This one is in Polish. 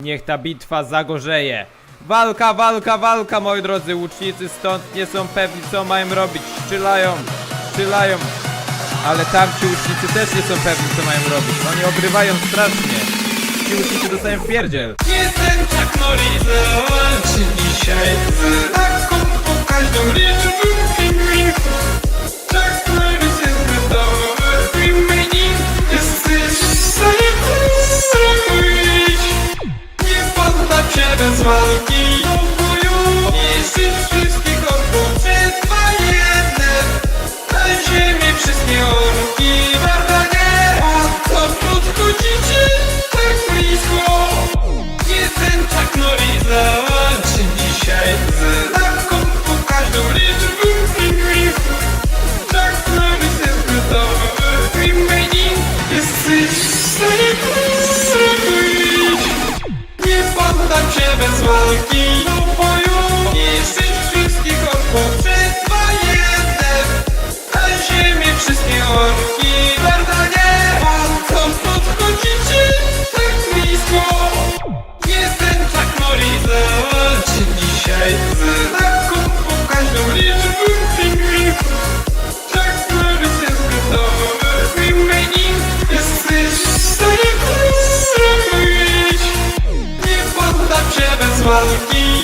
Niech ta bitwa zagorzeje. Walka, walka, walka, moi drodzy. Łucznicy stąd nie są pewni, co mają robić. Strzelają, strzelają. Ale tamci łucznicy też nie są pewni, co mają robić. Oni obrywają strasznie. Ci łucznicy dostają w pierdziel. Jestem Chuck Norris, dzisiaj walki boju, niszczyć wszystkich orków, przetwa jeden. Na ziemię wszystkie orki, wardanie, a co podchodzicie tak blisko? Nie ten Chuck Norris zawalczy тебе з about you.